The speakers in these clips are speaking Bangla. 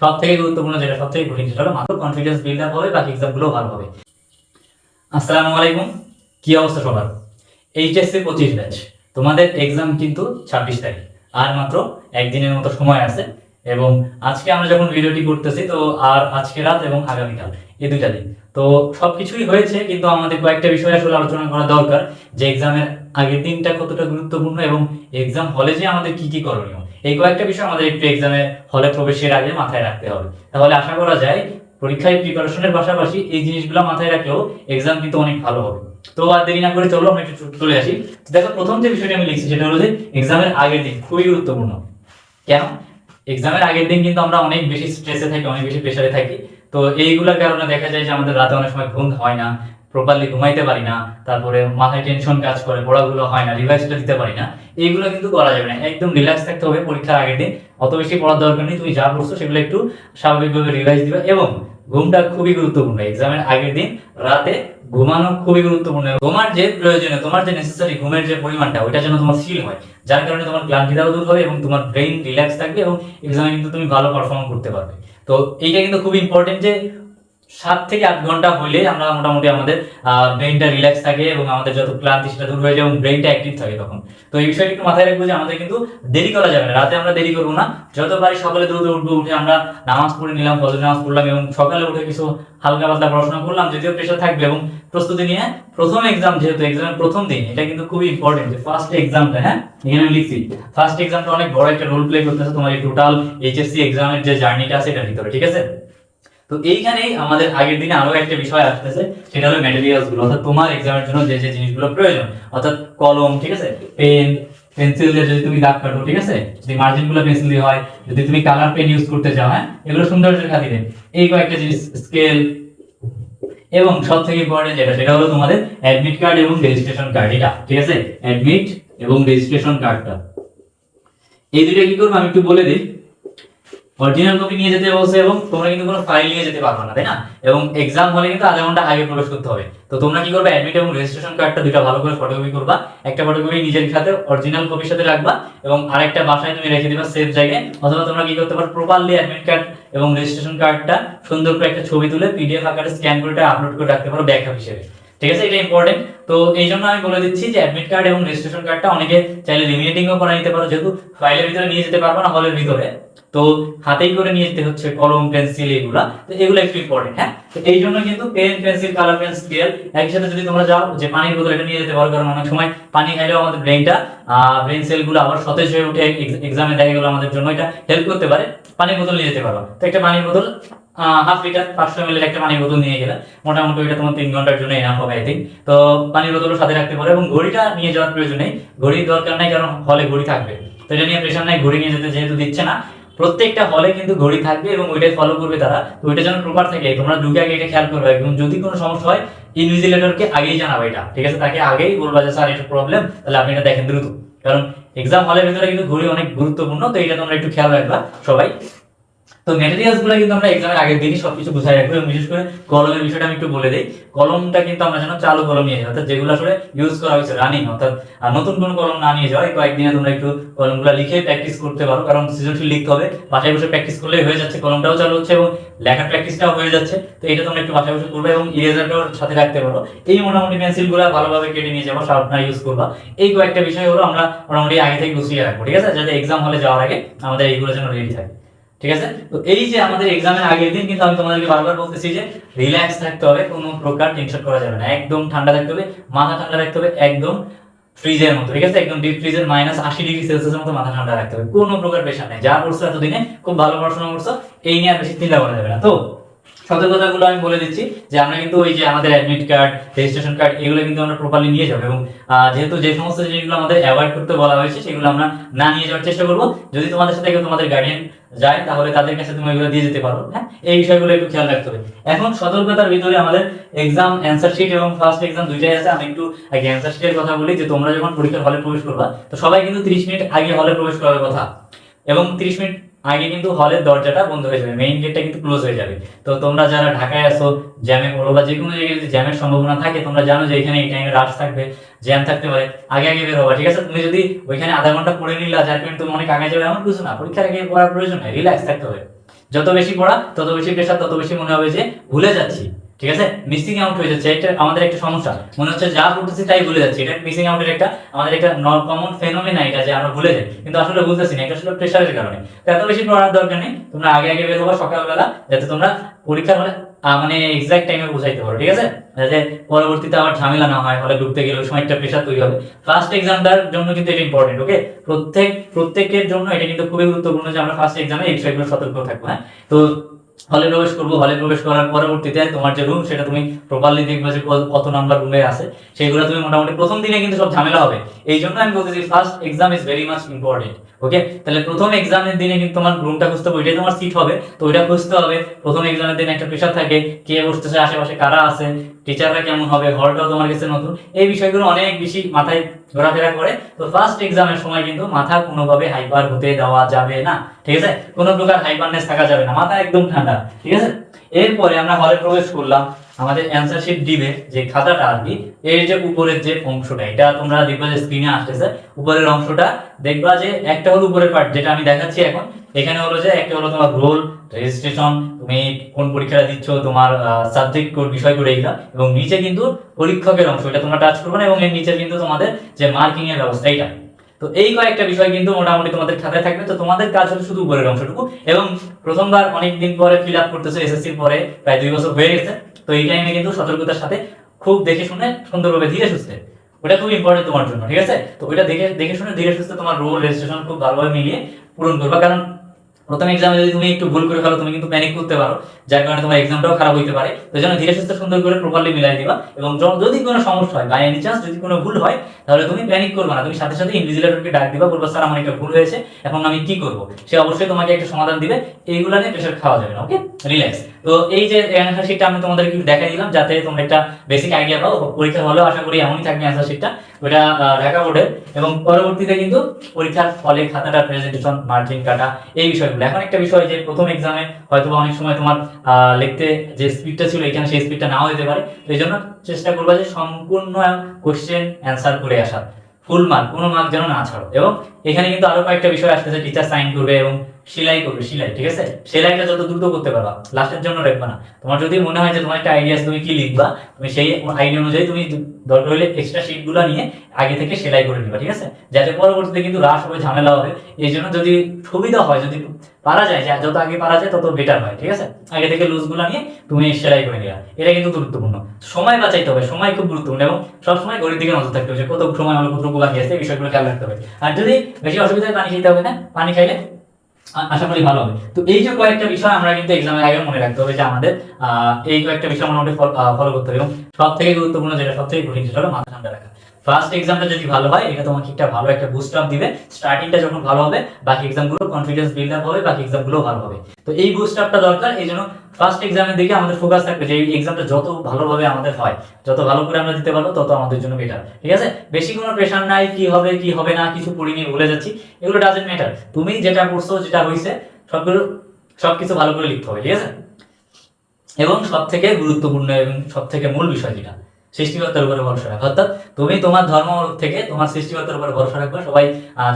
সব থেকে গুরুত্বপূর্ণ, যেটা সব থেকে কঠিন, সেটা হলো মাত্র কনফিডেন্স বিল্ড আপ হবে, বাকি এক্সামগুলো ভালো হবে। আসসালামু আলাইকুম, কি অবস্থা সবার? এইচএসসি পঁচিশ ব্যাচ তোমাদের এক্সাম কিন্তু ছাব্বিশ তারিখ, আর মাত্র একদিনের মতো সময় আছে, এবং আজকে আমরা যখন ভিডিওটি করতেছি, তো আর আজকে রাত এবং আগামীকাল এই দুইটা দিন। তো সবকিছুই হয়েছে, কিন্তু আমাদের কয়েকটা বিষয় আসলে আলোচনা করা দরকার, যে এক্সামের আগের দিনটা কতটা গুরুত্বপূর্ণ, এবং এক্সাম হলে যে আমাদের কি কি করণীয়। এই কয়েকটা বিষয় আমাদের একটু এক্সামে হলে প্রবেশের আগে মাথায় রাখতে হবে। তাহলে আশা করা যায়, পরীক্ষায় প্রিপারেশনের পাশাপাশি এই জিনিসগুলো মাথায় রাখলেও এক্সাম কিন্তু অনেক ভালো হবে। তো আর দেরি না করে চলো, আমরা একটু চলে আসি। দেখো, প্রথম যে বিষয়টি আমি লিখছি, সেটা হলো যে এক্সামের আগের দিন, খুবই গুরুত্বপূর্ণ। কেন? এক্সামের আগের দিন কিন্তু আমরা অনেক বেশি স্ট্রেসে থাকি, অনেক বেশি প্রেশারে থাকি। তো এইগুলোর কারণে দেখা যায় যে আমাদের রাতে অনেক সময় ঘুম হয় না প্রপারলি ঘুমাইতে পারি না, তারপরে মাথায় টেনশন কাজ করে, পড়াগুলো হয় না রিভাইসটা দিতে পারি না, এইগুলো কিন্তু করা যাবে না। একদম রিল্যাক্স থাকতে হবে পরীক্ষার আগের দিন। অত বেশি পড়ার দরকার নেই, তুমি যা পড়ছো সেগুলো একটু স্বাভাবিকভাবে রিভাইস দিবে এবং ঘুমটা খুবই গুরুত্বপূর্ণ। এক্সামের আগের দিন রাতে ঘুমানো খুবই গুরুত্বপূর্ণ। তোমার যে প্রয়োজনে তোমার যে নেসেসারি ঘুমের যে পরিমাণটা, ওইটা যেন তোমার ফিল হয়। যার কারণে তোমার ক্লান্তিটাও দূর হবে এবং তোমার ব্রেইন রিল্যাক্স থাকবে এবং এক্সামে কিন্তু তুমি ভালো পারফর্ম করতে পারবে। তো এইটা কিন্তু খুব ইম্পর্টেন্ট যে সাত থেকে আট ঘণ্টা হইলে আমরা মোটামুটি আমাদের ব্রেইনটা রিল্যাক্স থাকে এবং আমাদের যত ক্লান্তি সেটা দূর হয়ে যায় এবং ব্রেইনটা অ্যাক্টিভ থাকে তখন। তো এই বিষয়টা একটু মাথায় রাখব যে আমাদের কিন্তু দেরি করা যাবে না। রাতে আমরা দেরি করব না। যত পারি সকালে দ্রুত উঠবো, উঠে আমরা নামাজ পড়ে নিলাম, ফজর নামাজ পড়লাম এবং সকালে উঠে কিছু হালকা পাতলা পড়াশোনা করলাম, যদিও প্রেশার থাকবে এবং প্রস্তুতি নিয়ে প্রথম এক্সাম যেহেতু এক্সামের প্রথম দিন, এটা কিন্তু খুবই ইম্পর্টেন্ট যে ফার্স্ট এক্সামটা হ্যাঁ? এখানে লিখছি ফার্স্ট এক্সামটা অনেক বড় একটা রোল প্লে করতেছে তোমার এই টোটাল এইচএসসি এক্সামের যে জার্নিটা আছে এটার ভিতরে, ঠিক আছে? তো এইখানেই আমাদের আগের দিনে আরও একটা বিষয় আসতেছে, সেটা হলো ম্যাটেরিয়ালসগুলো, অর্থাৎ তোমার এক্সামের জন্য যে যে জিনিসগুলো প্রয়োজন। অর্থাৎ কলম, ঠিক আছে? পেন পেন্সিল দিয়ে যদি তুমি দাগ কাটো, ঠিক আছে? যদি মার্জিনগুলো পেন্সিল দিয়ে হয়, যদি তুমি কালার পেন ইউজ করতে চাও হ্যাঁ? এগুলো সৌন্দর্যের খাতিরে। এই কয়েকটা জিনিস স্কেল এবং সব থেকে ইম্পর্টেন্ট যেটা, সেটা হলো তোমাদের অ্যাডমিট কার্ড এবং রেজিস্ট্রেশন কার্ড এটা, ঠিক আছে? অ্যাডমিট এবং রেজিস্ট্রেশন কার্ডটা এই দুইটা কি করব? আমি একটু বলে দিই। অরিজিনাল কপি নিয়ে যেতে বলছে এবং তোমরা কিন্তু কোনো ফাইল নিয়ে যেতে পারবে না, তাই না? এবং এক্সাম হলে কিন্তু আধা ঘণ্টা আগে প্রবেশ করতে হবে। তো তোমরা কি করবে? অ্যাডমিট এবং রেজিস্ট্রেশন কার্ডটা দুটো ভালো করে ফটোকপি করবা। একটা ফটোকপি নিজের সাথে অরিজিনাল কপির সাথে রাখবা এবং আরেকটা বাসায় তুমি রেখে দিবা সেফ জায়গায়। অথবা তোমরা কি করতে পারো? প্রপারলি অ্যাডমিট কার্ড এবং রেজিস্ট্রেশন কার্ডটা সুন্দর করে একটা ছবি তুলে পিডিএফ আকারে স্ক্যান করে আপলোড করে রাখতে পারো ব্যাকআপ হিসেবে। ঠিক আছে? এটা ইম্পর্টেন্ট তো এই জন্য আমি বলে দিচ্ছি যে অ্যাডমিট কার্ড এবং রেজিস্ট্রেশন কার্ডটা অনেকে চাইলে লিমিনেটিংও করা নিতে পারো, যেহেতু ফাইলের ভিতরে নিয়ে যেতে পারব না হলের ভিতরে। তো হাতেই করে নিয়ে যেতে হচ্ছে কলম পেন্সিল এগুলা। তো এগুলো একটু ইম্পর্টেন্ট হ্যাঁ? তো এই জন্য কিন্তু pen pencil colour pen scale একই সাথে যদি তোমরা যাও, যে পানির বোতল এটা নিয়ে যেতে পারো, কারণ অনেক সময় পানি খাইলেও আমাদের ব্রেনটা ব্রেন সেলগুলো আবার সতেজ হয়ে উঠে এক্সামে দেখা গেলো আমাদের জন্য এটা হেল্প করতে পারে, পানির বোতল নিয়ে যেতে পারো। তো একটা পানির বোতল হাফ লিটার পাঁচশো এম একটা পানির বোতল নিয়ে গেলে, মোটামুটি ওইটা তোমার তিন ঘণ্টার জন্য এনাফ হবে আই থিঙ্ক তো পানির বোতলও সাথে রাখতে পারো এবং ঘড়িটা নিয়ে যাওয়ার প্রয়োজন নেই। ঘড়ির দরকার নাই, কারণ হলে ঘড়ি থাকবে। তো এটা নিয়ে প্রেশার নাই, ঘড়ি নিয়ে যেতে যেহেতু দিচ্ছে না। প্রত্যেকটা হলে কিন্তু ঘড়ি থাকবে এবং ওইটাই ফলো করবে তারা। তো ওইটা যেন প্রপার থাকে, তোমরা ঢুকে আগে এটা খেয়াল করবে। এবং যদি কোনো সমস্যা হয় ইনভিজিলেটরকে আগেই জানাবে এটা। ঠিক আছে? তাকে আগেই বলবা যে, স্যার, এটা প্রবলেম তাহলে আপনি এটা দেখেন দ্রুত। কারণ এক্সাম হলের ভিতরে কিন্তু ঘড়ি অনেক গুরুত্বপূর্ণ, তো এটা তোমরা একটু খেয়াল রাখবা সবাই। তো ম্যাটেরিয়ালসগুলো কিন্তু আমরা এক্সামের আগের দিনই সবকিছু বুঝাই রাখব এবং বিশেষ করে কলমের বিষয়টা আমি একটু বলে দিই। কলমটা কিন্তু আমরা যেন চালু কলম নিয়ে যাই, অর্থাৎ যেগুলো আসলে ইউজ করা হয়েছে রানিং অর্থাৎ নতুন কোনো কলম না নিয়ে যাওয়া কয়েকদিনে তোমরা একটু কলমগুলো লিখে প্র্যাকটিস করতে পারো, কারণ সৃজনশীল লিখতে হবে। বাসায় বসে প্র্যাকটিস করলেই হয়ে যাচ্ছে, কলমটাও চালু হচ্ছে এবং লেখার প্র্যাকটিসটাও হয়ে যাচ্ছে। তো এটা তোমরা একটু বাসায় বসে করবে এবং ইরেজারটাও সাথে রাখতে পারো। এই মোটামুটি পেন্সিলগুলো ভালোভাবে কেটে নিয়ে যাব শার্পনার ইউজ করবা। এই কয়েকটা বিষয় হলো আমরা মোটামুটি আগে থেকে গুছিয়ে রাখব, ঠিক আছে? যাতে এক্সাম হলে যাওয়ার আগে আমাদের এইগুলো যেন রেডি থাকে। ঠিক আছে? তো এই যে আমাদের এক্সামের আগের দিন কিন্তু আমি তোমাদেরকে বারবার বলতেছি যে রিল্যাক্স থাকতে হবে, কোনো প্রকার টেনশন করা যাবে না। একদম ঠান্ডা থাকতে হবে, মাথা ঠান্ডা রাখতে হবে, একদম ফ্রিজের মতো, ঠিক আছে? একদম ডিপ ফ্রিজের মাইনাস আশি ডিগ্রি সেলসিয়াসের মতো মাথা ঠান্ডা রাখতে হবে। কোনো প্রকার প্রেশার নেই। যা করছ এতদিনে খুব ভালো পড়াশোনা করছ, এই নিয়ে আর বেশি চিন্তা করা যাবে না। তো সতর্কতাগুলো আমি বলে দিচ্ছি যে আমরা কিন্তু ওই যে আমাদের অ্যাডমিট কার্ড রেজিস্ট্রেশন কার্ড এগুলো কিন্তু আমরা প্রপারলি নিয়ে যাব এবং যেহেতু যে সমস্ত জিনিসগুলো আমাদের অ্যাভয়েড করতে বলা হয়েছে, সেগুলো আমরা না নিয়ে যাওয়ার চেষ্টা করব। যদি তোমাদের সাথে তোমাদের গার্ডিয়ান যায়, তাহলে তাদের কাছে তুমি এগুলো দিয়ে যেতে পারো হ্যাঁ? এই বিষয়গুলো একটু খেয়াল রাখতে হবে। এখন সতর্কতার ভিতরে আমাদের এক্সাম অ্যান্সার শিট এবং ফার্স্ট এক্সাম দুইটাই আছে। আমি একটু আগে অ্যান্সার শিটের কথা বলি যে তোমরা যখন পরীক্ষার হলে প্রবেশ করবা, তো সবাই কিন্তু তিরিশ মিনিট আগে হলে প্রবেশ করার কথা। এবং তিরিশ মিনিট আগে কিন্তু হলের দরজাটা বন্ধ হয়ে যাবে মেইন গেটটা কিন্তু ক্লোজ হয়ে যাবে। তো তোমরা যারা ঢাকায় আসো জ্যামে পড়ো বা যে কোনো জায়গায় যদি জ্যামের সম্ভাবনা থাকে, তোমরা জানো যে এখানে এই টাইমে রাশ থাকবে জ্যাম থাকতে পারে। আগে আগে বের হবা, ঠিক আছে? তুমি যদি ওইখানে আধা ঘণ্টা পড়ে নিলা, যার কারণে তুমি অনেক আগে যাবে, এমন কিছু না। পরীক্ষার আগে পড়ার প্রয়োজন নেই রিল্যাক্স থাকতে হবে। যত বেশি পড়া, তত বেশি প্রেশার তত বেশি মনে হবে যে ভুলে যাচ্ছি। ঠিক আছে? মিসিং আউট হয়ে যাচ্ছে। এটা আমাদের একটা সমস্যা। মনে হচ্ছে যা পড়তেছি তাই ভুলে যাচ্ছি। এটা মিসিং আউটের একটা, আমাদের একটা নন কমন ফেনোমেনা এটা যে আমরা ভুলে যাই। কিন্তু আসলে বুঝতেছি না, এটা আসলে প্রেশারের কারণে। এত বেশি পড়ার দরকার নেই। তোমরা আগে আগে বের হব সকালবেলা, যাতে তোমরা পরীক্ষার হলে মানে এক্সাক্ট টাইমে বুঝাইতে পারো, ঠিক আছে? যাতে পরবর্তীতে আবার ঝামেলা না হয় হলে ঢুকতে গেলে সময় একটা প্রেশার তৈরি হবে। ফার্স্ট এক্সামটার জন্য কিন্তু এটা ইম্পর্টেন্ট ওকে প্রত্যেক, প্রত্যেকের জন্য এটা কিন্তু খুবই গুরুত্বপূর্ণ যে আমরা ফার্স্ট এক্সামে এই বিষয়গুলো সতর্ক থাকব হ্যাঁ? তো হলে প্রবেশ করব, হলে প্রবেশ করার পরবর্তীতে তোমার যে রুম সেটা তুমি প্রপারলি দেখবে যে কত- নাম্বার রুমে আছে। সেইগুলো তুমি মোটামুটি প্রথম দিনে কিন্তু সব ঝামেলা হবে। এই জন্য আমি বলতেছি first exam is very much important okay তাহলে প্রথম এক্সামের দিনে কিন্তু তোমার রুমটা খুঁজতে হবে, ওইটাই তোমার সিট হবে। তো ওইটা খুঁজতে হবে। প্রথম এক্সামের দিনে একটা প্রেশার থাকে, কে বসতেছে, আশেপাশে কারা আছে টিচাররা কেমন হবে? হলটাও তোমার কাছে নতুন। এই বিষয়গুলো অনেক বেশি মাথায় ঘোরাফেরা করে। তো ফার্স্ট এক্সামের সময় কিন্তু মাথা কোনোভাবে হাইপার হতে দেওয়া যাবে না। ঠিক আছে? কোনো প্রকার হাইপারনেস থাকা যাবে না। মাথা একদম ঠান্ডা। ঠিক আছে? এরপরে আমরা হলে প্রবেশ করলাম। আমাদের অ্যান্সার শিট দিবে যে খাতাটা আর কি। এর যে উপরের যে অংশটা, এটা তোমরা দেখবা যে স্ক্রিনে আসতেছে। উপরের অংশটা দেখবা যে একটা হলো উপরের পার্ট যেটা আমি দেখাচ্ছি এখন। এখানে হলো যে, একটা হলো তোমার রোল রেজিস্ট্রেশন তুমি কোন পরীক্ষাটা দিচ্ছ, তোমার সাবজেক্ট কোড বিষয় করে এইগুলা এবং নিচে কিন্তু পরীক্ষকের অংশ, এটা তোমরা টাচ করবে না, এবং এর নিচে কিন্তু তোমাদের যে মার্কিং এর ব্যবস্থা এটা তো এই কয়েকটা বিষয় কিন্তু মোটামুটি তোমাদের খাতায় থাকবে, তো তোমাদের কাজ হলো শুধু উপরের অংশটুকু, এবং প্রথমবার অনেক দিন পরে ফিল আপ করতেছো এসএসসির পরে, প্রায় দুই বছর হয়ে গেছে, তো এই টাইমে কিন্তু সতর্কতার সাথে খুব দেখে শুনে সুন্দরভাবে ধীরে সুস্থে। ওটা খুব ইম্পর্টেন্ট তোমার জন্য, ঠিক আছে? তো ওটা দেখে দেখে শুনে ধীরে সুস্থে তোমার রোল রেজিস্ট্রেশন খুব ভালোভাবে মিলিয়ে পূরণ করবা, কারণ প্রথম এক্সামে যদি তুমি একটু ভুল করে ফেলো, তুমি কিন্তু প্যানিক করতে পারো। যার কারণে তোমার এক্সামটাও খারাপ হইতে পারে। তো জন্য ধীরে সুস্থে সুন্দর করে প্রপারলি মিলাই দিবা এবং যদি কোনো সমস্যা হয় বাই এনি চান্স যদি কোনো ভুল হয়, তাহলে তুমি প্যানিক করবে না। তুমি সাথে সাথে ইনভিজিলেটরকে ডাক দিবা, বলব, স্যার, আমার একটা ভুল হয়েছে, এখন আমি কি করব? সে অবশ্যই তোমাকে একটা সমাধান দিবে। এইগুলা নিয়ে প্রেশার খাওয়া যাবে না ওকে রিল্যাক্স তো এই যে অ্যান্সার শিটটা আমি তোমাদের একটু দেখাই দিলাম, যাতে তোমরা একটা বেসিক আইডিয়া পাও। পরীক্ষা হলেও আশা করি এমনই থাকবে অ্যান্সার শিটটা ওটা ঢাকা বোর্ডের এবং পরবর্তীতে কিন্তু পরীক্ষার ফলে খাতাটা প্রেজেন্টেশন মার্জিন কাটা, এই বিষয়গুলো। এখন একটা বিষয় যে প্রথম এক্সামে হয়তো বা অনেক সময় তোমার লিখতে যে স্পিডটা ছিল এখানে সেই স্পিডটা নাও দিতে পারে। এই জন্য চেষ্টা করবা যে সম্পূর্ণ কোশ্চেন অ্যান্সার করে আসার ফুল মার্ক কোনো মার্ক যেন না ছাড়ো। এবং এখানে কিন্তু আরও কয়েকটা বিষয় আসতেছে টিচার সাইন করবে এবং সেলাই করবে, সেলাই, ঠিক আছে? সেলাইটা যত দ্রুত করতে পারবা, লাস্টের জন্য রাখবা না। তোমার যদি মনে হয় যে তোমার একটা আইডিয়া তুমি কি লিখবা, তুমি সেই আইডিয়া অনুযায়ী তুমি দরকার হলে এক্সট্রা শিটগুলো নিয়ে আগে থেকে সেলাই করে নিবা, ঠিক আছে? যাতে পরবর্তীতে কিন্তু রাশ হবে, ঝামেলা হবে। এই জন্য যদি সুবিধা হয়, যদি পারা যায় যত আগে পারা যায়, তত বেটার হয়, ঠিক আছে? আগে থেকে লুজগুলো নিয়ে তুমি সেলাই করে নিবা। এটা কিন্তু গুরুত্বপূর্ণ। সময় বাঁচাইতে হবে, সময় খুব গুরুত্বপূর্ণ এবং সবসময় ঘড়ির দিকে নজর থাকতে হবে যে কত সময় আমার কতটুকু বাকি আছে এই বিষয়গুলো খেয়াল রাখতে হবে। আর যদি বেশি অসুবিধা হয়, পানি খেতে হবে না? পানি খাইলে আশা করি ভালো হবে। তো এই যে কয়েকটা বিষয় আমরা কিন্তু এক্সামের আগে মনে রাখতে হবে যে আমাদের এই কয়েকটা বিষয় মোটামুটি ফলো করতে হবে এবং সব থেকে গুরুত্বপূর্ণ যেটা সব থেকে কঠিন সেটা হলো মাথা ঠান্ডা রাখা। ফার্স্ট এক্সামটা যদি ভালো হয়, এটা তোমাকে একটা ভালো একটা বুস্ট আপ দিবে। স্টার্টিংটা যখন ভালো হবে, বাকি এক্সামগুলো কনফিডেন্স বিল্ড আপ হবে, বাকি এক্সামগুলো ভালো হবে। তো এই বুস্ট আপটা দরকার, এই জন্য ফার্স্ট এক্সামের দিকে আমাদের ফোকাস থাকবে যে, এই এক্সামটা যত ভালোভাবে আমাদের হয়, যত ভালো করে আমরা দিতে পারব, তত আমাদের জন্য বেটার ঠিক আছে? বেশি কোনো প্রেশার নাই, কি হবে কি হবে না, কিছু পড়িনি, ভুলে যাচ্ছি। এগুলো ডাজেন্ট ম্যাটার তুমি যেটা করছ, যেটা হয়েছে সবগুলো, সবকিছু ভালো করে লিখতে হবে, ঠিক আছে? এবং সব থেকে গুরুত্বপূর্ণ এবং সব থেকে মূল বিষয় যেটা সৃষ্টিকর্তার উপরে ভরসা রাখা। অর্থাৎ তুমি তোমার ধর্ম থেকে তোমার সৃষ্টিকর্তার উপরে ভরসা রাখবে। সবাই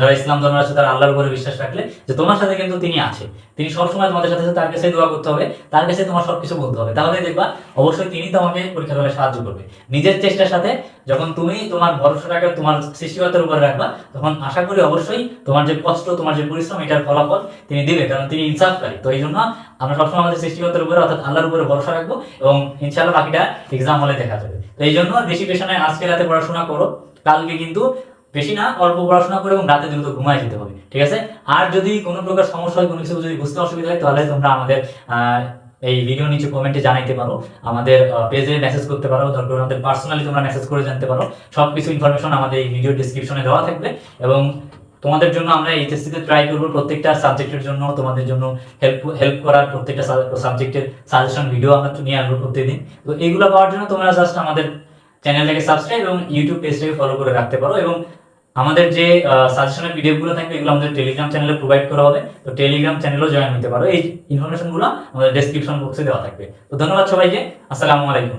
যারা ইসলাম ধর্ম আছে, তারা আল্লাহর উপরে বিশ্বাস রাখলে যে তোমার সাথে কিন্তু তিনি আছে। তিনি সবসময় তোমাদের সাথে তার কাছে দোয়া করতে হবে, তার কাছে তোমার সবকিছু বলতে হবে। তাহলে দেখবা, অবশ্যই তিনি তোমাকে পরীক্ষা করে সাহায্য করবে। নিজের চেষ্টার সাথে যখন তুমি তোমার ভরসা রাখা তোমার সৃষ্টিকর্তার উপরে রাখবা, তখন আশা করি অবশ্যই তোমার যে কষ্ট, তোমার যে পরিশ্রম, এটার ফলাফল তিনি দিবে। কারণ তিনি ইনসাফকারী। তো এই জন্য আমরা সবসময় আমাদের সৃষ্টিকর্তার উপরে, অর্থাৎ আল্লাহর উপরে ভরসা রাখব এবং ইনশাআল্লাহ বাকিটা এক্সাম হলে দেখা যাবে। তো এই জন্য বেশি পেশানে আজকে রাতে পড়াশোনা করো, কালকে কিন্তু বেশি না, অল্প পড়াশোনা করে এবং রাতে দ্রুত ঘুমায় যেতে হবে, ঠিক আছে? আর যদি কোনো প্রকার সমস্যা হয়, কোনো কিছু যদি বুঝতে অসুবিধা হয়, তাহলে তোমরা আমাদের এই ভিডিও নিচে কমেন্টে জানাইতে পারো। আমাদের পেজে মেসেজ করতে পারো, দরকার আমাদের পার্সোনালি তোমরা মেসেজ করে জানতে পারো। সব কিছু ইনফরমেশন আমাদের এই ভিডিও ডিসক্রিপশনে দেওয়া থাকবে এবং তোমাদের জন্য আমরা এইচএসসিতে ট্রাই করব। প্রত্যেকটা সাবজেক্টের জন্য, তোমাদের জন্য হেল্প হেল্প করার প্রত্যেকটা সাবজেক্টের সাজেশন ভিডিও আমরা নিয়ে আসব প্রত্যেকদিন। তো এইগুলো পাওয়ার জন্য তোমরা জাস্ট আমাদের চ্যানেলটাকে সাবস্ক্রাইব এবং ইউটিউব পেজটাকে ফলো করে রাখতে পারো এবং আমাদের যে সাজেশনের ভিডিওগুলো থাকবে, এগুলো আমাদের টেলিগ্রাম চ্যানেলে প্রোভাইড করা হবে। তো টেলিগ্রাম চ্যানেলও জয়েন হতে পারো। এই ইনফরমেশনগুলো আমাদের ডেসক্রিপশন বক্সে দেওয়া থাকবে। তো ধন্যবাদ সবাইকে। আসসালামু আলাইকুম।